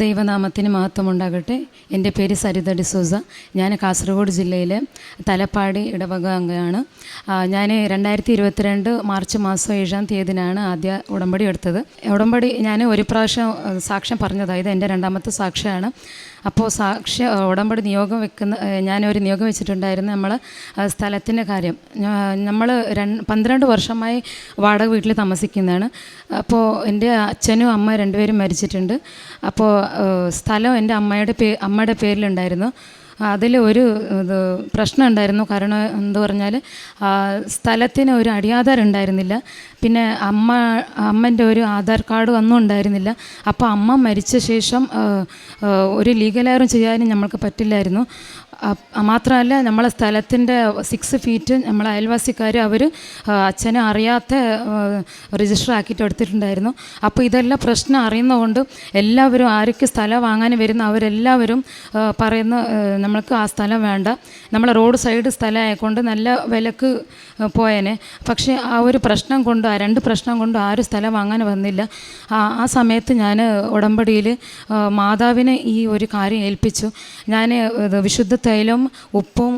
ദൈവനാമത്തിന് മഹത്വമുണ്ടാകട്ടെ. എന്റെ പേര് സരിത ഡിസൂസ ഞാൻ കാസർഗോഡ് ജില്ലയിലെ തലപ്പാടി ഇടവക അംഗമാണ് ഞാൻ രണ്ടായിരത്തി ഇരുപത്തിരണ്ട് മാർച്ച് മാസം ഏഴാം തീയതിനാണ് ആദ്യ ഉടമ്പടി എടുത്തത്. ഉടമ്പടി ഞാൻ ഒരു പ്രാവശ്യം സാക്ഷ്യം പറഞ്ഞതായത് എന്റെ രണ്ടാമത്തെ സാക്ഷ്യമാണ് അപ്പോൾ സാക്ഷ്യ ഉടമ്പടി നിയോഗം വെക്കുന്ന ഞാനൊരു നിയോഗം വെച്ചിട്ടുണ്ടായിരുന്നു നമ്മൾ സ്ഥലത്തിന്റെ കാര്യം. നമ്മൾ രണ്ട് പന്ത്രണ്ട് വർഷമായി വാടക വീട്ടിൽ താമസിക്കുന്നതാണ്. അപ്പോൾ എന്റെ അച്ഛനും അമ്മ രണ്ടുപേരും മരിച്ചിട്ടുണ്ട്. അപ്പോൾ സ്ഥലം എന്റെ അമ്മയുടെ പേ അമ്മയുടെ പേരിലുണ്ടായിരുന്നു. അതിൽ ഒരു ഇത് പ്രശ്നം ഉണ്ടായിരുന്നു. കാരണം എന്ത് പറഞ്ഞാൽ സ്ഥലത്തിന് ഒരു അടിയാധാർ ഉണ്ടായിരുന്നില്ല. പിന്നെ അമ്മ അമ്മന്റെ ഒരു ആധാർ കാർഡ് ഒന്നും ഉണ്ടായിരുന്നില്ല. അപ്പോൾ അമ്മ മരിച്ച ശേഷം ഒരു ലീഗലാരും ചെയ്യാനും നമ്മൾക്ക് പറ്റില്ലായിരുന്നു. മാത്രമല്ല നമ്മളെ സ്ഥലത്തിന്റെ സിക്സ് ഫീറ്റ് നമ്മളെ അയൽവാസിക്കാർ അവർ അച്ഛനെ അറിയാത്ത രജിസ്റ്റർ ആക്കിയിട്ട് എടുത്തിട്ടുണ്ടായിരുന്നു. അപ്പോൾ ഇതെല്ലാം പ്രശ്നം അറിയുന്നതുകൊണ്ട് എല്ലാവരും ആരൊക്കെ സ്ഥലം വാങ്ങാൻ വരുന്ന അവരെല്ലാവരും പറയുന്ന നമ്മൾക്ക് ആ സ്ഥലം വേണ്ട. നമ്മളെ റോഡ് സൈഡ് സ്ഥലമായതുകൊണ്ട് നല്ല വിലക്ക് പോയേനെ. പക്ഷേ ആ ഒരു പ്രശ്നം കൊണ്ട് ആ രണ്ട് പ്രശ്നം കൊണ്ട് ആരും സ്ഥലം വാങ്ങാൻ വന്നില്ല. ആ സമയത്ത് ഞാൻ ഉടമ്പടിയിൽ മാതാവിനെ ഈ ഒരു കാര്യം ഏൽപ്പിച്ചു. ഞാൻ വിശുദ്ധ തൈലം ഉപ്പും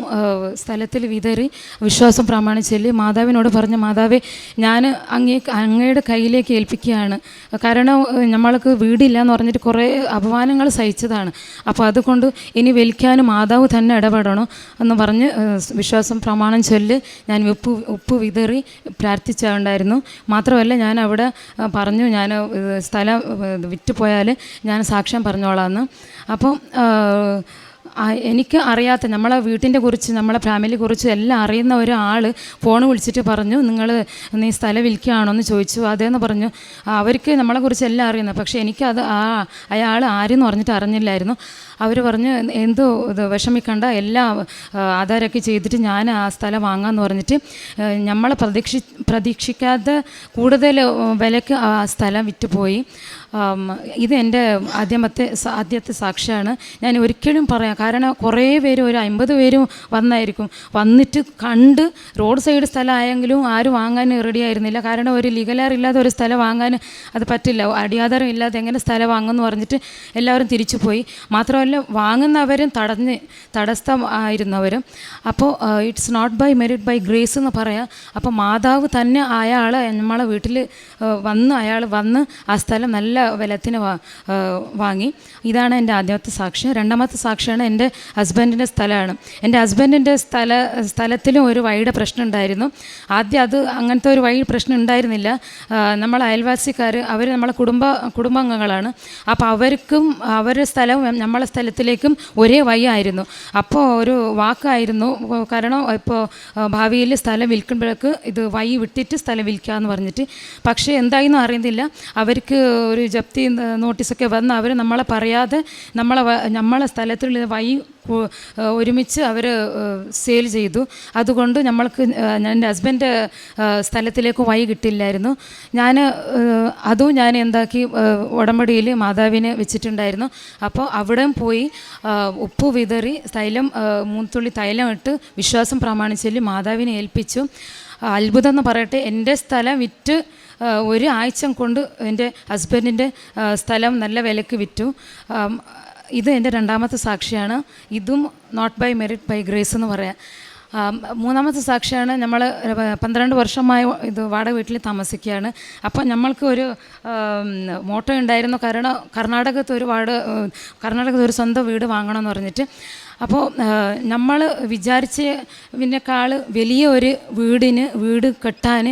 സ്ഥലത്തിൽ വിതറി വിശ്വാസം പ്രമാണിച്ചൊല്ലി മാതാവിനോട് പറഞ്ഞ മാതാവേ ഞാൻ അങ്ങേ അങ്ങയുടെ കയ്യിലേക്ക് ഏൽപ്പിക്കുകയാണ്. കാരണം നമ്മൾക്ക് വീടില്ല എന്ന് പറഞ്ഞിട്ട് കുറേ അപമാനങ്ങൾ സഹിച്ചതാണ്. അപ്പോൾ അതുകൊണ്ട് ഇനി വലിക്കാനും മാതാവ് തന്നെ ഇടപെടണം എന്ന് പറഞ്ഞ് വിശ്വാസം പ്രമാണം ചൊല്ല് ഞാൻ ഉപ്പ് ഉപ്പ് വിതറി പ്രാർത്ഥിച്ചുണ്ടായിരുന്നു. മാത്രമല്ല ഞാൻ അവിടെ പറഞ്ഞു ഞാൻ സ്ഥലം വിറ്റുപോയാൽ പോയാൽ ഞാൻ സാക്ഷ്യം പറഞ്ഞോളാമെന്ന് അപ്പം ആ, ആ, എനിക്ക് അറിയാത്ത നമ്മളെ വീട്ടിന്റെ കുറിച്ച് നമ്മളെ ഫാമിലി കുറിച്ച് എല്ലാം അറിയുന്ന ഒരാൾ ഫോൺ വിളിച്ചിട്ട് പറഞ്ഞു നിങ്ങൾ നീ സ്ഥലം വിൽക്കുകയാണോ? എന്ന് ചോദിച്ചു. അതേന്ന് പറഞ്ഞു. അവർക്ക് നമ്മളെ കുറിച്ച് എല്ലാം അറിയുന്നത് പക്ഷേ എനിക്കത് ആ അയാൾ ആരെന്ന് പറഞ്ഞിട്ട് അറിഞ്ഞില്ലായിരുന്നു. അവർ പറഞ്ഞു എന്തോ ഇത് വിഷമിക്കണ്ട എല്ലാം ആധാരമൊക്കെ ചെയ്തിട്ട് ഞാൻ ആ സ്ഥലം വാങ്ങാമെന്ന് പറഞ്ഞിട്ട് നമ്മൾ പ്രതീക്ഷി പ്രതീക്ഷിക്കാതെ കൂടുതൽ വിലക്ക് ആ സ്ഥലം വിറ്റുപോയി ഇത് എന്റെ ആദ്യമത്തെ ആദ്യത്തെ സാക്ഷിയാണ്. ഞാൻ ഒരിക്കലും പറയാം കാരണം കുറേ പേര് ഒരു അമ്പത് പേരും വന്നായിരിക്കും. വന്നിട്ട് കണ്ട് റോഡ് സൈഡ് സ്ഥലമായെങ്കിലും ആരും വാങ്ങാൻ റെഡി ആയിരുന്നില്ല. കാരണം ഒരു ലീഗലാർ ഇല്ലാതെ ഒരു സ്ഥലം വാങ്ങാൻ അത് പറ്റില്ല. അടിയാധാരം ഇല്ലാതെ എങ്ങനെ സ്ഥലം വാങ്ങുമെന്ന് പറഞ്ഞിട്ട് എല്ലാവരും തിരിച്ചു പോയി. മാത്രമല്ല വാങ്ങുന്നവരും തടഞ്ഞ് തടസ്സമായിരുന്നവരും. അപ്പോൾ it's not by merit by grace എന്ന് പറയാം. അപ്പോൾ മാതാവ് തന്നെ അയാൾ നമ്മളെ വീട്ടിൽ വന്ന് അയാൾ വന്ന് ആ സ്ഥലം നല്ല വിലത്തിന് വാങ്ങി. ഇതാണ് എന്റെ ആദ്യമത്തെ സാക്ഷ്യം. രണ്ടാമത്തെ സാക്ഷിയാണ് എന്റെ ഹസ്ബൻഡിന്റെ സ്ഥലമാണ്. എന്റെ ഹസ്ബൻഡിന്റെ സ്ഥല സ്ഥലത്തിലും ഒരു വഴിയുടെ പ്രശ്നം ഉണ്ടായിരുന്നു ആദ്യം അത് അങ്ങനത്തെ ഒരു വഴി പ്രശ്നം ഉണ്ടായിരുന്നില്ല. നമ്മൾ അയൽവാസിക്കാർ അവർ നമ്മളെ കുടുംബ കുടുംബാംഗങ്ങളാണ്. അപ്പോൾ അവർക്കും അവരുടെ സ്ഥലവും നമ്മളെ സ്ഥലത്തിലേക്കും ഒരേ വഴിയായിരുന്നു. അപ്പോൾ ഒരു വാക്കായിരുന്നു കാരണം ഇപ്പോൾ ഭാവിയിൽ സ്ഥലം വിൽക്കുമ്പോഴേക്ക് ഇത് വഴി വിട്ടിട്ട് സ്ഥലം വിൽക്കുക എന്ന് പറഞ്ഞിട്ട്. പക്ഷേ എന്തായെന്നും അറിയുന്നില്ല അവർക്ക് ഒരു ജപ്തി നോട്ടീസൊക്കെ വന്ന് അവർ നമ്മളെ പറയാതെ നമ്മളെ നമ്മളെ സ്ഥലത്തുള്ള വഴി ഒരുമിച്ച് അവർ സെയിൽ ചെയ്തു. അതുകൊണ്ട് നമ്മൾക്ക് എന്റെ ഹസ്ബൻഡ് സ്ഥലത്തിലേക്ക് വഴി കിട്ടില്ലായിരുന്നു. ഞാൻ അതും ഞാൻ എന്താക്കി ഉടമ്പടിയിൽ മാതാവിനെ വെച്ചിട്ടുണ്ടായിരുന്നു. അപ്പോൾ അവിടെ പോയി ഉപ്പ് വിതറി തൈലം മൂന്നുള്ളി തൈലം ഇട്ട് വിശ്വാസം പ്രമാണിച്ചതിൽ മാതാവിനെ ഏൽപ്പിച്ചു. അത്ഭുതം എന്ന് പറയട്ടെ എന്റെ സ്ഥലം വിറ്റ് ഒരു ആഴ്ച കൊണ്ട് എന്റെ ഹസ്ബൻഡിന്റെ സ്ഥലം നല്ല വിലക്ക് വിറ്റു. ഇത് എന്റെ രണ്ടാമത്തെ സാക്ഷിയാണ്. ഇതും not by merit by grace എന്ന് പറയാം. മൂന്നാമത്തെ സാക്ഷിയാണ് നമ്മൾ പന്ത്രണ്ട് വർഷമായി ഇത് വാടക വീട്ടിൽ താമസിക്കുകയാണ്. അപ്പോൾ നമ്മൾക്ക് ഒരു മോട്ടോ ഉണ്ടായിരുന്നു. കാരണം കർണാടകത്ത് ഒരു വാടക കർണാടകത്ത് ഒരു സ്വന്തം വീട് വാങ്ങണമെന്ന് പറഞ്ഞിട്ട് അപ്പോൾ നമ്മൾ വിചാരിച്ചതിനേക്കാൾ വലിയ ഒരു വീടിന് വീട് കെട്ടാൻ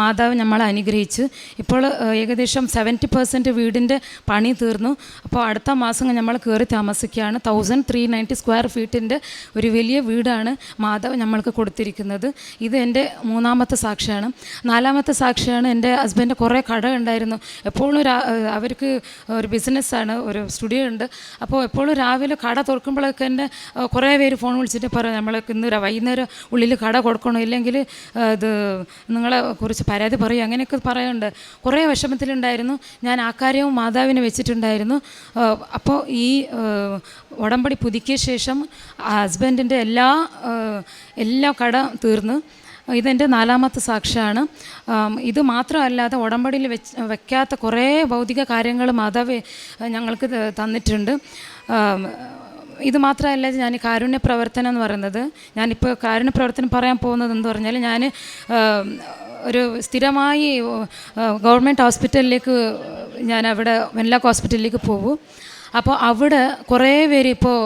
മാതാവ് നമ്മളെ അനുഗ്രഹിച്ചു. ഇപ്പോൾ ഏകദേശം സെവന്റി പെർസെന്റ് വീടിന്റെ പണി തീർന്നു. അപ്പോൾ അടുത്ത മാസം നമ്മൾ കയറി താമസിക്കുകയാണ്. തൗസൻഡ് ത്രീ നയന്റി സ്ക്വയർ ഫീറ്റിന്റെ ഒരു വലിയ വീടാണ് മാതാവ് നമ്മൾക്ക് കൊടുത്തിരിക്കുന്നത്. ഇത് എന്റെ മൂന്നാമത്തെ സാക്ഷിയാണ്. നാലാമത്തെ സാക്ഷിയാണ് എന്റെ ഹസ്ബൻഡ് കുറേ കട ഉണ്ടായിരുന്നു. എപ്പോഴും അവർക്ക് ഒരു ബിസിനസ്സാണ് ഒരു സ്റ്റുഡിയോ ഉണ്ട്. അപ്പോൾ എപ്പോഴും രാവിലെ കട തുറക്കുമ്പോഴൊക്കെ എന്റെ കുറേ പേര് ഫോൺ വിളിച്ചിട്ട് പറയും നമ്മൾക്ക് ഇന്ന് വൈകുന്നേരം ഉള്ളിൽ കട കൊടുക്കണോ? ഇല്ലെങ്കിൽ ഇത് നിങ്ങളെ കുറിച്ച് പരാതി പറയും? അങ്ങനെയൊക്കെ പറയുന്നുണ്ട് കുറേ വിഷമത്തിലുണ്ടായിരുന്നു. ഞാൻ ആ കാര്യവും മാതാവിനെ വെച്ചിട്ടുണ്ടായിരുന്നു. അപ്പോൾ ഈ ഉടമ്പടി പുതുക്കിയ ശേഷം ഹസ്ബൻഡിന്റെ എല്ലാ എല്ലാ കട തീർന്നു. ഇതെന്റെ നാലാമത്തെ സാക്ഷിയാണ്. ഇത് മാത്രമല്ലാതെ ഉടമ്പടിയിൽ വെച്ച് വെക്കാത്ത കുറേ ഭൗതിക കാര്യങ്ങൾ മാതാവ് ഞങ്ങൾക്ക് തന്നിട്ടുണ്ട്. ഇത് മാത്രമല്ല ഞാൻ കാരുണ്യ പ്രവർത്തനം എന്ന് പറയുന്നത്. ഞാനിപ്പോൾ കാരുണ്യ പ്രവർത്തനം പറയാൻ പോകുന്നത് എന്ന് പറഞ്ഞാൽ ഞാൻ ഒരു സ്ഥിരമായി ഗവൺമെന്റ് ഹോസ്പിറ്റലിലേക്ക് ഞാൻ അവിടെ വെൻലാക്ക് ഹോസ്പിറ്റലിലേക്ക് പോകും അപ്പോൾ അവിടെ കുറേ പേര് ഇപ്പോൾ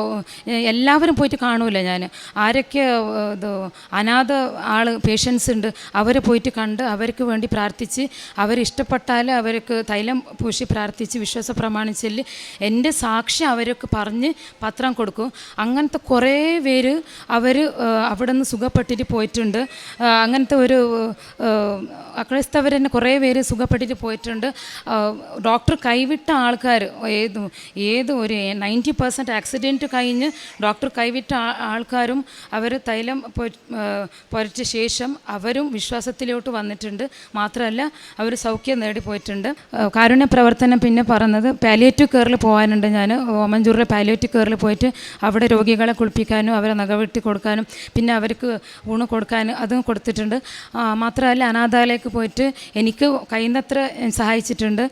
എല്ലാവരും പോയിട്ട് കാണൂല ഞാൻ ആരൊക്കെ ഇത് അനാഥ ആൾ പേഷ്യൻസ് ഉണ്ട് അവരെ പോയിട്ട് കണ്ട് അവർക്ക് വേണ്ടി പ്രാർത്ഥിച്ച് അവരിഷ്ടപ്പെട്ടാൽ അവർക്ക് തൈലം പൂശി പ്രാർത്ഥിച്ച് വിശ്വാസ പ്രമാണിച്ചൽ എന്റെ സാക്ഷി അവരൊക്കെ പറഞ്ഞ് പത്രം കൊടുക്കും. അങ്ങനത്തെ കുറേ പേര് അവർ അവിടെ നിന്ന് സുഖപ്പെട്ടിട്ട് പോയിട്ടുണ്ട്. അങ്ങനത്തെ ഒരു അക്രൈസ്തവർ തന്നെ കുറേ പേര് സുഖപ്പെട്ടിട്ട് പോയിട്ടുണ്ട്. ഡോക്ടർ കൈവിട്ട ആൾക്കാർ ഏത് ഏത് ഒരു നയന്റി പെർസെന്റ് ആക്സിഡന്റ് കഴിഞ്ഞ് ഡോക്ടർ കൈവിട്ട ആൾക്കാരും അവർ തൈലം പുരച്ച ശേഷം അവരും വിശ്വാസത്തിലോട്ട് വന്നിട്ടുണ്ട്. മാത്രമല്ല അവർ സൗഖ്യം നേടിപ്പോയിട്ടുണ്ട്. കാരുണ്യ പ്രവർത്തനം പിന്നെ പറഞ്ഞത് പാലിയേറ്റീവ് കെയറിൽ പോകാനുണ്ട് ഞാൻ. ഓമഞ്ചൂറിലെ പാലിയേറ്റീവ് കെയറിൽ പോയിട്ട് അവിടെ രോഗികളെ കുളിപ്പിക്കാനും അവരെ നഖവെട്ടി കൊടുക്കാനും പിന്നെ അവർക്ക് ഊണ് കൊടുക്കാനും അതും കൊടുത്തിട്ടുണ്ട്. മാത്രമല്ല അനാഥാലയക്ക് പോയിട്ട് എനിക്ക് കഴിയുന്നത്ര സഹായിച്ചിട്ടുണ്ട്.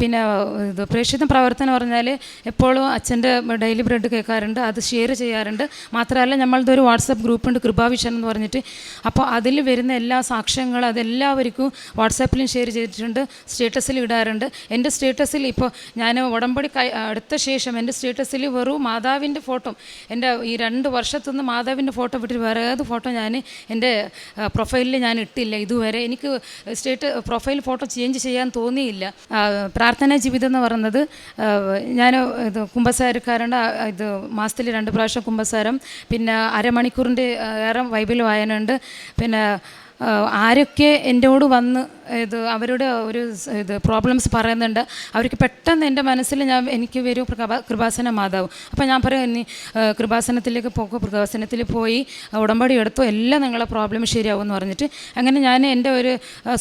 പിന്നെ ഇത് പ്രേക്ഷിത പ്രവർത്തനം പറഞ്ഞാൽ എപ്പോഴും അച്ഛന്റെ ഡെയിലി ബ്രെഡ് കേൾക്കാറുണ്ട് അത് ഷെയർ ചെയ്യാറുണ്ട്. മാത്രമല്ല നമ്മളുടെ ഒരു വാട്സപ്പ് ഗ്രൂപ്പുണ്ട് കൃപാവിഷൻ എന്ന് പറഞ്ഞിട്ട്. അപ്പോൾ അതിൽ വരുന്ന എല്ലാ സാക്ഷ്യങ്ങളും അതെല്ലാവർക്കും വാട്സാപ്പിലും ഷെയർ ചെയ്തിട്ടുണ്ട് സ്റ്റേറ്റസിൽ ഇടാറുണ്ട്. എന്റെ സ്റ്റേറ്റസിൽ ഇപ്പോൾ ഞാൻ ഉടമ്പടി കൈ അടുത്ത ശേഷം എന്റെ സ്റ്റേറ്റസിൽ വെറും മാതാവിന്റെ ഫോട്ടോ എന്റെ ഈ രണ്ട് വർഷത്തുനിന്ന് മാതാവിന്റെ ഫോട്ടോ വിട്ടിട്ട് വേറെ ഏത് ഫോട്ടോ ഞാൻ എന്റെ പ്രൊഫൈലിൽ ഞാൻ ഇട്ടില്ല ഇതുവരെ. എനിക്ക് സ്റ്റേറ്റ് പ്രൊഫൈൽ ഫോട്ടോ ചേഞ്ച് ചെയ്യാൻ തോന്നിയില്ല. പ്രാർത്ഥനാ ജീവിതം എന്ന് പറയുന്നത് ഞാൻ ഇത് കുംഭസാരക്കാരുണ്ട് ഇത് മാസത്തിൽ രണ്ട് പ്രാവശ്യം കുംഭസാരം പിന്നെ അരമണിക്കൂറിന്റെ ഏറെ ബൈബിൾ വായനയുണ്ട്. പിന്നെ ആരൊക്കെ എന്നോട് വന്ന് ഇത് അവരുടെ ഒരു ഇത് പ്രോബ്ലംസ് പറയുന്നുണ്ട്. അവർക്ക് പെട്ടെന്ന് എന്റെ മനസ്സിൽ ഞാൻ എനിക്ക് വരും കൃപാ കൃപാസന മാതാവ്. അപ്പോൾ ഞാൻ പറയും ആ, കൃപാസനത്തിലേക്ക് പോകും കൃപാസനത്തിൽ പോയി ഉടമ്പടി എടുത്തു എല്ലാം നിങ്ങളെ പ്രോബ്ലം ശരിയാവും എന്ന് പറഞ്ഞിട്ട്. അങ്ങനെ ഞാൻ എന്റെ ഒരു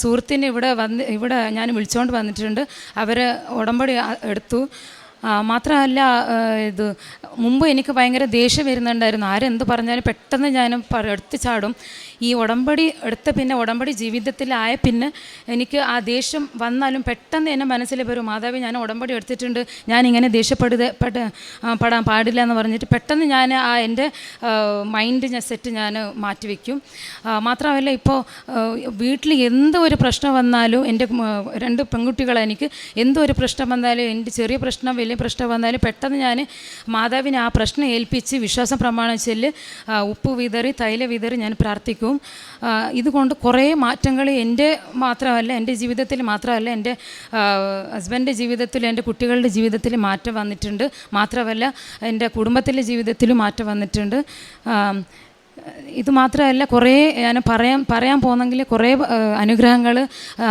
സുഹൃത്തിന് ഇവിടെ വന്ന് ഇവിടെ ഞാൻ വിളിച്ചുകൊണ്ട് വന്നിട്ടുണ്ട്. അവർ ഉടമ്പടി എടുത്തു. മാത്രമല്ല ഇത് മുമ്പ് എനിക്ക് ഭയങ്കര ദേഷ്യം വരുന്നുണ്ടായിരുന്നു. ആരെന്ത് പറഞ്ഞാലും പെട്ടെന്ന് ഞാൻ എടുത്ത് ചാടും. ഈ ഉടമ്പടി എടുത്ത പിന്നെ ഉടമ്പടി ജീവിതത്തിലായ പിന്നെ എനിക്ക് ആ ദേഷ്യം വന്നാലും പെട്ടെന്ന് എന്റെ മനസ്സിൽ വരും മാതാവ് ഞാൻ ഉടമ്പടി എടുത്തിട്ടുണ്ട്. ഞാൻ ഇങ്ങനെ ദേഷ്യപ്പെടുത പെട്ട പെടാൻ പാടില്ല എന്ന് പറഞ്ഞിട്ട് പെട്ടെന്ന് ഞാൻ ആ എന്റെ മൈൻഡ് ഞാൻ സെറ്റ് ഞാൻ മാറ്റിവെക്കും മാത്രമല്ല ഇപ്പോൾ വീട്ടിൽ എന്തോ ഒരു പ്രശ്നം വന്നാലും എന്റെ രണ്ട് പെൺകുട്ടികളെ എനിക്ക് ഒരു പ്രശ്നം വന്നാലും എന്റെ ചെറിയ പ്രശ്നം വലിയ പ്രശ്നം വന്നാലും പെട്ടെന്ന് ഞാൻ മാതാവിനെ ആ പ്രശ്നം ഏൽപ്പിച്ച് വിശ്വാസം പ്രമാണിച്ചിൽ ഉപ്പ് വിതറി തൈല വിതറി ഞാൻ പ്രാർത്ഥിക്കും. ആ, ഇതുകൊണ്ട് കുറേ മാറ്റങ്ങൾ എന്റെ മാത്രമല്ല എന്റെ ജീവിതത്തിൽ മാത്രമല്ല എന്റെ ഹസ്ബൻഡിന്റെ ജീവിതത്തിൽ എന്റെ കുട്ടികളുടെ ജീവിതത്തിൽ മാറ്റം വന്നിട്ടുണ്ട്. മാത്രമല്ല എന്റെ കുടുംബത്തിലെ ജീവിതത്തിലും മാറ്റം വന്നിട്ടുണ്ട്. ഇത് മാത്രമല്ല കുറേ ഞാൻ പറയാൻ പറയാൻ പോകുന്നെങ്കിൽ കുറേ അനുഗ്രഹങ്ങൾ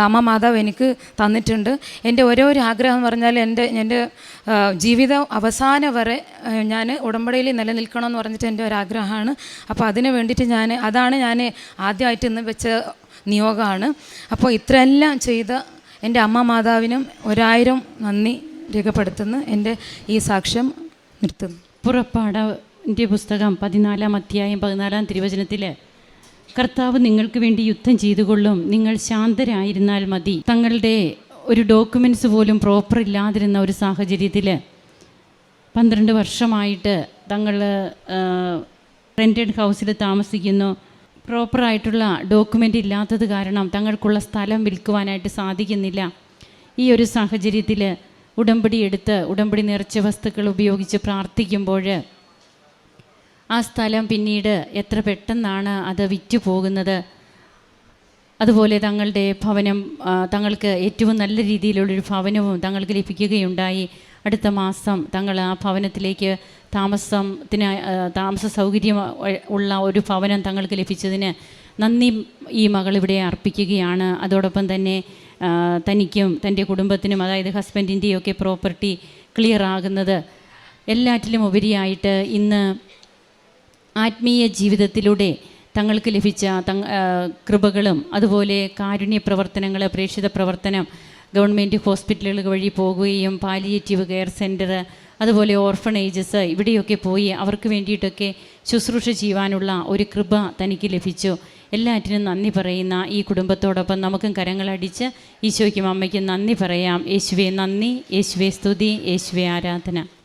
അമ്മ മാതാവ് എനിക്ക് തന്നിട്ടുണ്ട്. എന്റെ ഓരോ ഒരു ആഗ്രഹം എന്ന് പറഞ്ഞാൽ എന്റെ എന്റെ ജീവിതം അവസാനം വരെ ഞാൻ ഉടമ്പടിയിൽ നിലനിൽക്കണമെന്ന് പറഞ്ഞിട്ട് എന്റെ ഒരു ആഗ്രഹമാണ് അപ്പോൾ അതിന് വേണ്ടിയിട്ട് ഞാൻ അതാണ് ഞാൻ ആദ്യമായിട്ട് ഇന്ന് വെച്ച നിയോഗമാണ്. അപ്പോൾ ഇത്രയെല്ലാം ചെയ്ത എന്റെ അമ്മ മാതാവിനും ഒരായിരം നന്ദി രേഖപ്പെടുത്തുന്നു. എന്റെ ഈ സാക്ഷ്യം നിർത്തുന്നു. പുറപ്പാടിന്റെ പുസ്തകം പതിനാലാം അധ്യായം പതിനാലാം തിരുവചനത്തിൽ കർത്താവ് നിങ്ങൾക്ക് വേണ്ടി യുദ്ധം ചെയ്തുകൊള്ളും. നിങ്ങൾ ശാന്തരായിരുന്നാൽ മതി. തങ്ങളുടെ ഒരു ഡോക്യുമെന്റ്സ് പോലും പ്രോപ്പർ ഇല്ലാതിരുന്ന ഒരു സാഹചര്യത്തിൽ പന്ത്രണ്ട് വർഷമായിട്ട് തങ്ങൾ റെന്റഡ് ഹൗസിൽ താമസിക്കുന്നു. പ്രോപ്പറായിട്ടുള്ള ഡോക്യുമെന്റ് ഇല്ലാത്തത് കാരണം തങ്ങൾക്കുള്ള സ്ഥലം വിൽക്കുവാനായിട്ട് സാധിക്കുന്നില്ല. ഈ ഒരു സാഹചര്യത്തിൽ ഉടമ്പടി എടുത്ത് ഉടമ്പടി നിറച്ച വസ്തുക്കൾ ഉപയോഗിച്ച് പ്രാർത്ഥിക്കുമ്പോൾ ആ സ്ഥലം പിന്നീട് എത്ര പെട്ടെന്നാണ് അത് വിറ്റു പോകുന്നത്? അതുപോലെ തങ്ങളുടെ ഭവനം തങ്ങൾക്ക് ഏറ്റവും നല്ല രീതിയിലുള്ളൊരു ഭവനവും തങ്ങൾക്ക് ലഭിക്കുകയുണ്ടായി. അടുത്ത മാസം തങ്ങൾ ആ ഭവനത്തിലേക്ക് താമസത്തിന് താമസ സൗകര്യം ഉള്ള ഒരു ഭവനം തങ്ങൾക്ക് ലഭിച്ചതിന് നന്ദി ഈ മകൾ ഇവിടെ അർപ്പിക്കുകയാണ്. അതോടൊപ്പം തന്നെ തനിക്കും തന്റെ കുടുംബത്തിനും അതായത് ഹസ്ബൻഡിന്റെയൊക്കെ പ്രോപ്പർട്ടി ക്ലിയർ ആകുന്നത് എല്ലാറ്റിലും ഉപരിയായിട്ട് ഇന്ന് ആത്മീയ ജീവിതത്തിലൂടെ തങ്ങൾക്ക് ലഭിച്ച തങ് കൃപകളും അതുപോലെ കാരുണ്യ പ്രവർത്തനങ്ങൾ പ്രേക്ഷിത പ്രവർത്തനം ഗവൺമെന്റ് ഹോസ്പിറ്റലുകൾ വഴി പോകുകയും പാലിയേറ്റീവ് കെയർ സെന്റർ അതുപോലെ ഓർഫണേജസ് ഇവിടെയൊക്കെ പോയി അവർക്ക് വേണ്ടിയിട്ടൊക്കെ ശുശ്രൂഷ ചെയ്യുവാനുള്ള ഒരു കൃപ തനിക്ക് ലഭിച്ചു. എല്ലാറ്റിനും നന്ദി പറയുന്ന ഈ കുടുംബത്തോടൊപ്പം നമുക്കും കരങ്ങളടിച്ച് ഈശോയ്ക്കും അമ്മയ്ക്കും നന്ദി പറയാം. യേശുവെ നന്ദി യേശുവെ സ്തുതി യേശുവെ ആരാധന.